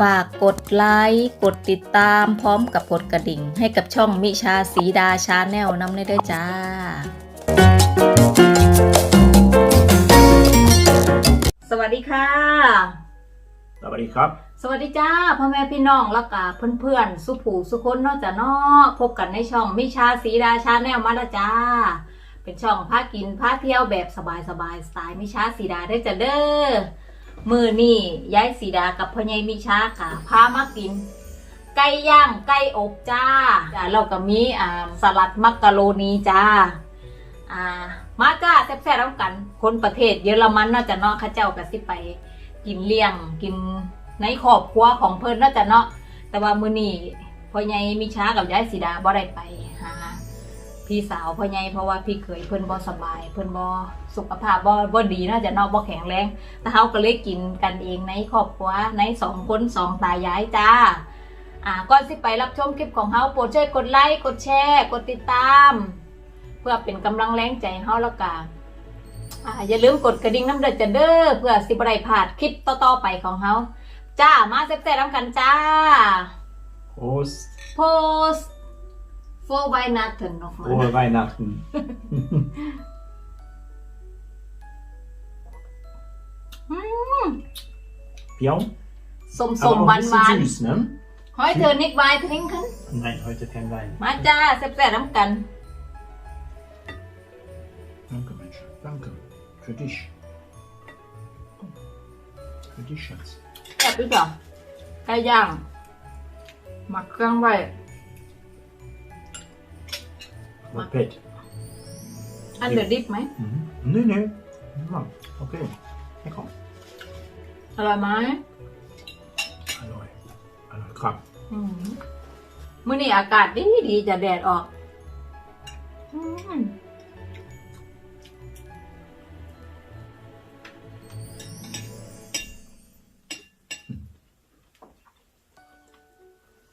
ฝากกดไลค์กดติดตามพร้อมกับกดกระดิ่ง ให้กับช่องมิชาสีดาชาแนลน้ำได้ด้วยจ้าสวัสดีค่ะ สวัสดีครับ สวัสดีจ้าพ่อแม่พี่น้องแล้วก็เพื่อนๆ สุผูสุคนเนอกจากนอพบกันในช่องมิชาสีดาชาแนลมาแล้วจ้า เป็นช่องพากินพาเที่ยวแบบสบายๆสไตล์มิชาสีดาได้อจ้ะเด้อ มือนี่ย้ายสีดากับพ่อใหญ่มิชาค่ะ พามากิน ไก่ย่างไก่อบจ้าจ้าเราก็มีอ่าสลัดมักกะโรนีจ้า อ่า มาจ้าแซ่บๆแล้วกัน คนประเทศเยอรมันเนาจะเนาะข้าเจ้าก็สิไป กินเลี้ยง กินในครอบครัวของเพิ่นเนาจะเนาะแต่ว่ามื้อนี้พ่อใหญ่มิชากับยายสีดาบ่ได้ไปหา พี่สาวพ่อใหญ่เพราะว่าพี่เขยเพิ่นบ่สบาย เพิ่นบ่สุขภาพบ่บ่ดีเนาะจ้ะเนาะบ่แข็งแรงแต่เฮาก็เลยกินกันเองในครอบครัวในสองคนสองตายายจ้าอ่าก่อนสิไปรับชมคลิปของเฮาโปรดช่วยกดไลค์กดแชร์กดติดตาม เพื่อเป็นกำลังแรงใจให้เฮาแล้วกันอ่าอย่าลืมกดกระดิ่งน้ำเดือดจะเด้อเพื่อสิบไรพลาดคลิปต่อๆไปของเขาจ้ามาแซ่บๆน้ำกันจ้า Prost, โพสโฟไว นัทเถนนกมา frohe Weihnachten. เปรี้ยวสมส aber ม auch ห ein วานหวาน bisschen süß, ne? หอยเธอนิกไวน์ทริงขึ้น Nein, heute kein Wein. มาจ้าแซ่บๆน้ำกัน Danke, Mensch. Danke. Für dich. Für dich, Schatz. แซ่บด้วยจ้ะไก่ย่างหมักเครื่องไว้ Mit Pet. อันเดอร์ดิบไหม Mhm. Nee, nee. Ja, okay. Lecker. อร่อยไหม Alloy. Alloy Krab. อืมมื้อนี้อากาศดีดีๆจะแดดออกอืม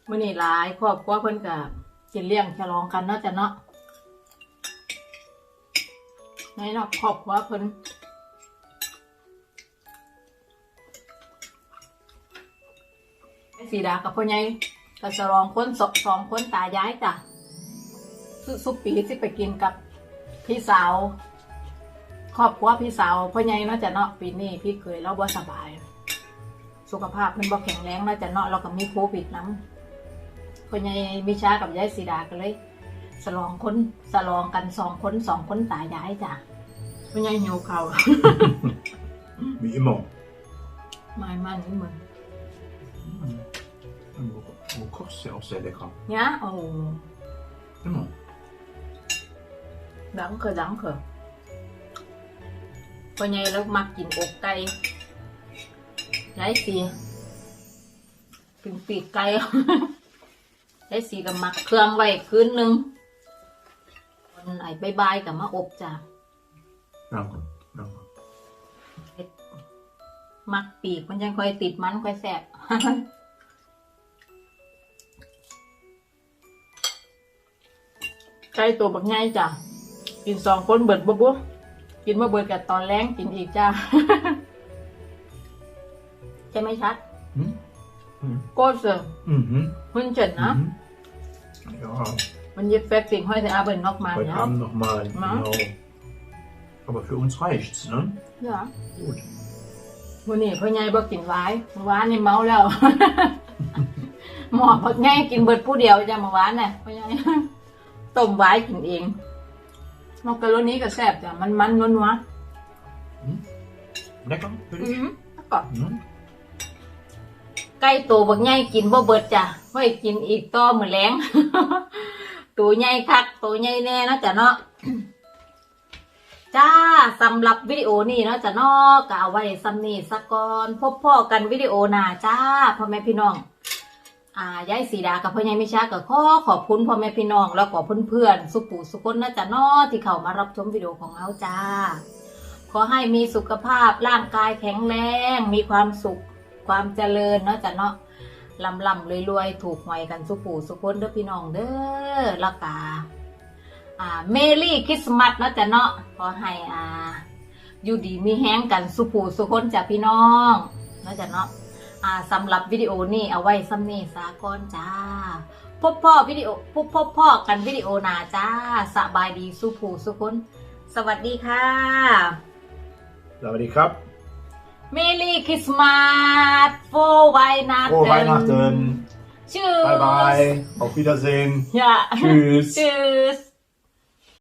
มื่อนี้หลายครอบครัวเพิ่นก็กินเลี้ยงฉลองกันเนาะจ้ะเนาะ ในเนอกครอบครัวเพิ่นสีดากับพ่อใหญ่ก็ฉลองคนสองสองคนตายายจ้ะสุสุปีสิไปกินกับพี่สาว ครอบครัวพี่สาวพ่อใหญ่เนาจะเนาะปีนี้พี่เคยเราบ่สบาย สุขภาพเพิ่นบ่แข็งแรงเนาจะเนาะเราก็มีโควิดน้ำคนยายมิช้ากับยายสีดากันเลย สลองคนสลองกันสองคนสองคนตายายจ้ะคนยายหิวเขาว Wie immer. ไม่มันนี่เหมือน Mhm. Und Du, du kochst ja auch sehr lecker. เนี้ยโอ้ Immer. ดังเคอดังเคอคนยายแล้วมักกินอกไก่ยายสีถึงปีกไก่ยายสีก็มักเครื่องไว้คืนหนึ่ง วันไหนบายๆกับมาอบจ้ะ Danke. Danke. มักปีกมันยังค่อยติดมันค่อยแสบไก่ตัวบักใหญ่จ้ะ กินสองคนเบิดบ่บุกินมาเบิดกับตอนแรงกินอีกจ้าใช่ไหมชัด Hm? Hm. โก้เสือ Mhm. หุ่นเฉินนะ Mhm. Ja, มันยึดแฟกสิ่งห้อยแต่อาเบินนอกมา heute เนี่ย Abend nochmal. Na? Genau. Aber für uns reicht's, ne? เหรอ Gut. วันนี้พ่อใหญ่บ่กินหวายเมื่อวานนี่เมาแล้ว หมอพ่อใหญ่กินเบิดผู้เดียวจ้ะเมื่อวานน่ะพ่อใหญ่ต้มหวายกินเองมอกกะโรนี้ก็แซ่บจ้ะมันมันนัวนัว Lecker für ๆอื dich? มแล้วก็ Mhm. ไก่ตัวบักใหญ่กินบ่เบิดจ้ะไว้กินอีกต่อมื้อแลง ตัวใหญ่คักตัวใหญ่แน่เนาะจ้ะเนาะจ้าสำหรับวิดีโอนี้เนาะจ้ะเนาะก็เอาไว้ซ้ำนี้สักก่อนพบพ่อกันวิดีโอหน้าจ้าพ่อแม่พี่น้องอ่ายายสีดากับพ่อใหญ่มิชาก็ขอขอบคุณพ่อแม่พี่น้อง แล้วก็เพื่อนๆสุปูสุคนนะจ๊ะเนาะที่เข้ามารับชมวิดีโอของเราจ้า ขอให้มีสุขภาพร่างกายแข็งแรง มีความสุขความเจริญเนาะจ้ะเนาะ ลำลำรวยๆ ถูกหวยกันสุขูสุขคนเด้อพี่น้องเด้อละกาอ่าเมลี่คริสต์มาสเนาะจ้ะเนาะขอให้อ่าอยู่ดีมีแห้งกันสุขูสุขคนจ้ะพี่น้องเนาะจ้ะเนาะอ่าสำหรับวิดีโอนี้เอาไว้ซ้ำนี่สาก่อนจ้าพบพ่อวิดีโอพบพบพ่อกันวิดีโอนาจ้าสบายดีสุขูสุขคนสวัสดีค่ะ สวัสดีครับ Merry Christmas, frohe Weihnachten. Frohe Weihnachten. Tschüss. Bye bye. Auf Wiedersehen. Ja. Tschüss. Tschüss.